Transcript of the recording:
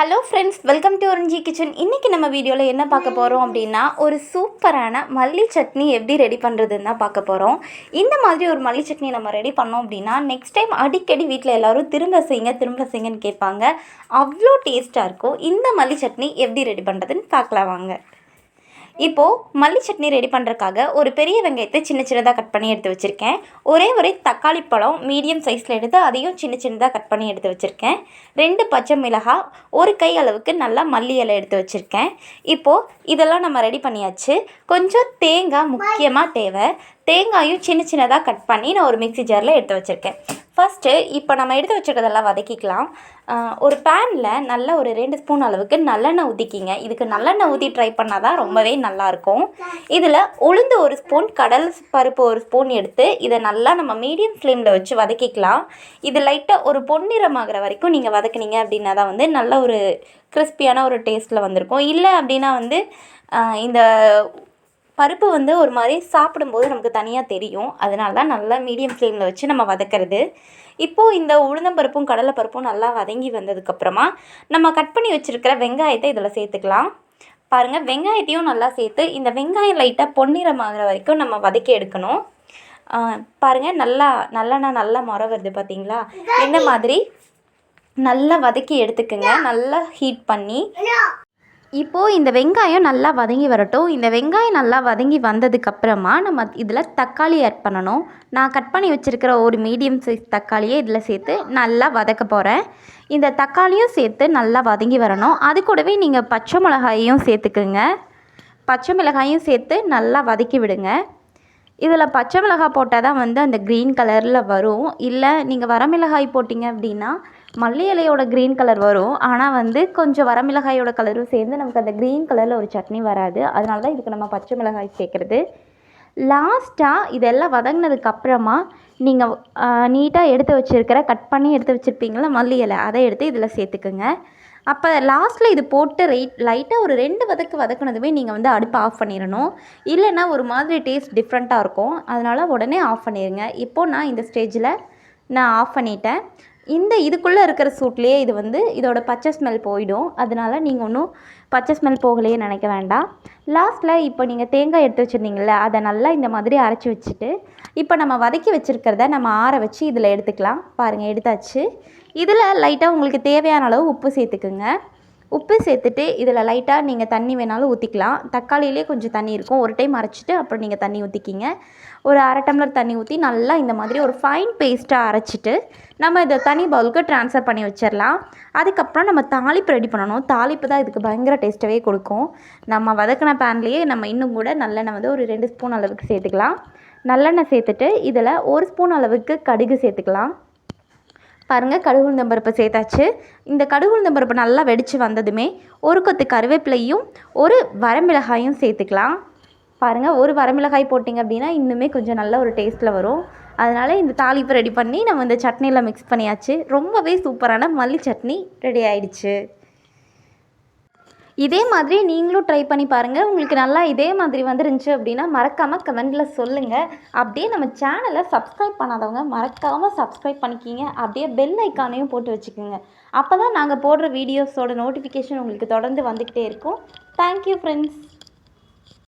Hello friends welcome to orange kitchen இன்றைக்கி நம்ம வீடியோவில் என்ன பார்க்க போகிறோம் அப்படின்னா ஒரு சூப்பரான மல்லி சட்னி எப்படி ரெடி பண்ணுறதுன்னு தான் பார்க்க போகிறோம் இந்த மாதிரி ஒரு மல்லி சட்னி நம்ம ரெடி பண்ணோம் அப்படின்னா நெக்ஸ்ட் டைம் அடிக்கடி வீட்டில் எல்லோரும் திரும்ப செய்யுங்க திரும்ப செய்யுங்கன்னு கேட்பாங்க. அவ்வளோ டேஸ்ட்டாக இருக்கும். இந்த மல்லி சட்னி எப்படி ரெடி பண்ணுறதுன்னு பார்க்கலாம் வாங்க. இப்போது மல்லி சட்னி ரெடி பண்ணுறதுக்காக ஒரு பெரிய வெங்காயத்தை சின்ன சின்னதாக கட் பண்ணி எடுத்து வச்சுருக்கேன். ஒரே ஒரு தக்காளி பழம் மீடியம் சைஸில் எடுத்து அதையும் சின்ன சின்னதாக கட் பண்ணி எடுத்து வச்சுருக்கேன். ரெண்டு பச்சை மிளகாய் ஒரு கை அளவுக்கு நல்லா மல்லி இலை எடுத்து வச்சுருக்கேன். இப்போது இதெல்லாம் நம்ம ரெடி பண்ணியாச்சு. கொஞ்சம் தேங்காய் முக்கியமாக தேவை. தேங்காயும் சின்ன சின்னதாக கட் பண்ணி நான் ஒரு மிக்ஸி ஜாரில் எடுத்து வச்சுருக்கேன். ஃபஸ்ட்டு இப்போ நம்ம எடுத்து வச்சுருக்கதெல்லாம் வதக்கிக்கலாம். ஒரு பேனில் நல்ல ஒரு ரெண்டு ஸ்பூன் அளவுக்கு நல்லெண்ணெய் ஊற்றிக்கிங்க இதுக்கு நல்லெண்ணெய் ஊற்றி ட்ரை பண்ணால் தான் ரொம்பவே நல்லாயிருக்கும் இதில் உளுந்து ஒரு ஸ்பூன் கடல் பருப்பு ஒரு ஸ்பூன் எடுத்து இதை நல்லா நம்ம மீடியம் ஃப்ளேமில் வச்சு வதக்கிக்கலாம். இது லைட்டாக ஒரு பொன்னிறமாகிற வரைக்கும் நீங்கள் வதக்குனீங்க அப்படின்னா தான் வந்து நல்ல ஒரு கிறிஸ்பியான ஒரு டேஸ்ட்டில் வந்திருக்கும். இல்லை அப்படின்னா வந்து இந்த பருப்பு வந்து ஒரு மாதிரி சாப்பிடும்போது நமக்கு தனியாக தெரியும். அதனால தான் நல்லா மீடியம் ஃப்ளேமில் வச்சு நம்ம வதக்கிறது. இப்போது இந்த உளுந்தம்பருப்பும் கடலைப்பருப்பும் நல்லா வதங்கி வந்ததுக்கப்புறமா நம்ம கட் பண்ணி வச்சுருக்கிற வெங்காயத்தை இதில் சேர்த்துக்கலாம். பாருங்கள் வெங்காயத்தையும் நல்லா சேர்த்து இந்த வெங்காயம் லைட்டாக பொன்னிறமாகிற வரைக்கும் நம்ம வதக்கி எடுக்கணும். பாருங்கள் நல்லா நல்லெண்ணெய் நல்லா முறை வருது பார்த்தீங்களா இந்த மாதிரி நல்லா வதக்கி எடுத்துக்கோங்க. நல்லா ஹீட் பண்ணி. இப்போது இந்த வெங்காயம் நல்லா வதங்கி வரட்டும். இந்த வெங்காயம் நல்லா வதங்கி வந்ததுக்கப்புறமா நம்ம இதில் தக்காளி ஆட் பண்ணணும். நான் கட் பண்ணி வச்சுருக்கிற ஒரு மீடியம் சைஸ் தக்காளியை இதில் சேர்த்து நல்லா வதக்க போகிறேன் இந்த தக்காளியும் சேர்த்து நல்லா வதங்கி வரணும். அது கூடவே நீங்கள் பச்சை மிளகாயையும் சேர்த்துக்குங்க. பச்சை மிளகாயும் சேர்த்து நல்லா வதக்கி விடுங்க. இதில் பச்சை மிளகாய் போட்டால் தான் வந்து அந்த க்ரீன் கலரில் வரும். இல்லை நீங்கள் வரமிளகாய் போட்டிங்க அப்படின்னா மல்லி இலையோட க்ரீன் கலர் வரும். ஆனால் வந்து கொஞ்சம் வரமிளகாயோட கலரும் சேர்ந்து நமக்கு அந்த க்ரீன் கலரில் ஒரு சட்னி வராது. அதனால தான் இதுக்கு நம்ம பச்சை மிளகாய் சேர்க்குறது. லாஸ்ட்டாக இதெல்லாம் வதங்கினதுக்கு அப்புறமா நீங்கள் நீட்டாக எடுத்து வச்சுருக்கிற கட் பண்ணி எடுத்து வச்சுருப்பீங்களா மல்லி இலை அதை எடுத்து இதில் சேர்த்துக்குங்க. அப்போ லாஸ்ட்டில் இது போட்டு ரைட் லைட்டாக ஒரு ரெண்டு வதக்கு வதக்குனதுமே நீங்கள் வந்து அடுப்பை ஆஃப் பண்ணிடணும் இல்லைன்னா ஒரு மாதிரி டேஸ்ட் டிஃப்ரெண்ட்டாக இருக்கும். அதனால் உடனே ஆஃப் பண்ணிடுங்க இப்போது நான் இந்த ஸ்டேஜில் நான் ஆஃப் பண்ணிட்டேன். இந்த இதுக்குள்ளே இருக்கிற சூட்லேயே இது வந்து இதோட பச்சை ஸ்மெல் போயிடும். அதனால நீங்கள் ஒன்றும் பச்சை ஸ்மெல் போகலையே நினைக்க வேண்டாம். லாஸ்ட்டில் இப்போ நீங்கள் தேங்காய் எடுத்து வச்சுருந்தீங்கள அதை நல்லா இந்த மாதிரி அரைச்சி வச்சுட்டு இப்போ நம்ம வதக்கி வச்சுருக்கிறத நம்ம ஆற வச்சு இதில் எடுத்துக்கலாம். பாருங்கள் எடுத்தாச்சு. இதில் லைட்டாக உங்களுக்கு தேவையான அளவு உப்பு சேர்த்துக்குங்க. உப்பு சேர்த்துட்டு இதில் லைட்டாக நீங்கள் தண்ணி வேணாலும் ஊற்றிக்கலாம் தக்காளியிலே கொஞ்சம் தண்ணி இருக்கும். ஒரு டைம் அரைச்சிட்டு அப்புறம் நீங்கள் தண்ணி ஊற்றிக்கிங்க ஒரு அரை டம்ளர் தண்ணி ஊற்றி நல்லா இந்த மாதிரி ஒரு ஃபைன் பேஸ்ட்டாக அரைச்சிட்டு நம்ம இதை தனி பவுலுக்கு ட்ரான்ஸ்ஃபர் பண்ணி வச்சிடலாம். அதுக்கப்புறம் நம்ம தாளிப்பு ரெடி பண்ணணும். தாளிப்பு தான் இதுக்கு பயங்கர டேஸ்ட்டாகவே கொடுக்கும். நம்ம வதக்கின பேன்லேயே நம்ம இன்னும் கூட நல்லெண்ணெய் வந்து ஒரு ரெண்டு ஸ்பூன் அளவுக்கு சேர்த்துக்கலாம். நல்லெண்ணெய் சேர்த்துட்டு இதில் ஒரு ஸ்பூன் அளவுக்கு கடுகு சேர்த்துக்கலாம். பாருங்கள் கடுகு உளுந்தம்பருப்பு சேர்த்தாச்சு. இந்த கடுகு உளுந்தம் பருப்பு நல்லா வெடித்து வந்ததுமே ஒரு கொத்து கருவேப்பிலையும் ஒரு வரமிளகாயும் சேர்த்துக்கலாம். பாருங்கள் ஒரு வரமிளகாய் போட்டிங்க அப்படின்னா இன்னுமே கொஞ்சம் நல்ல ஒரு டேஸ்ட்டில் வரும். அதனால் இந்த தாளிப்பு ரெடி பண்ணி நம்ம இந்த சட்னியில் மிக்ஸ் பண்ணியாச்சு. ரொம்பவே சூப்பரான மல்லி சட்னி ரெடி ஆயிடுச்சு. இதே மாதிரி நீங்களும் ட்ரை பண்ணி பாருங்கள் உங்களுக்கு நல்லா இதே மாதிரி வந்துருந்துச்சு அப்படின்னா மறக்காமல் கமெண்டில் சொல்லுங்கள் அப்படியே நம்ம சேனலை சப்ஸ்கிரைப் பண்ணாதவங்க மறக்காமல் சப்ஸ்கிரைப் பண்ணிக்கிங்க. அப்படியே பெல் ஐக்கானையும் போட்டு வச்சுக்கோங்க. அப்போ தான் நாங்கள் போடுற வீடியோஸோட நோட்டிஃபிகேஷன் உங்களுக்கு தொடர்ந்து வந்துக்கிட்டே இருக்கும். Thank you friends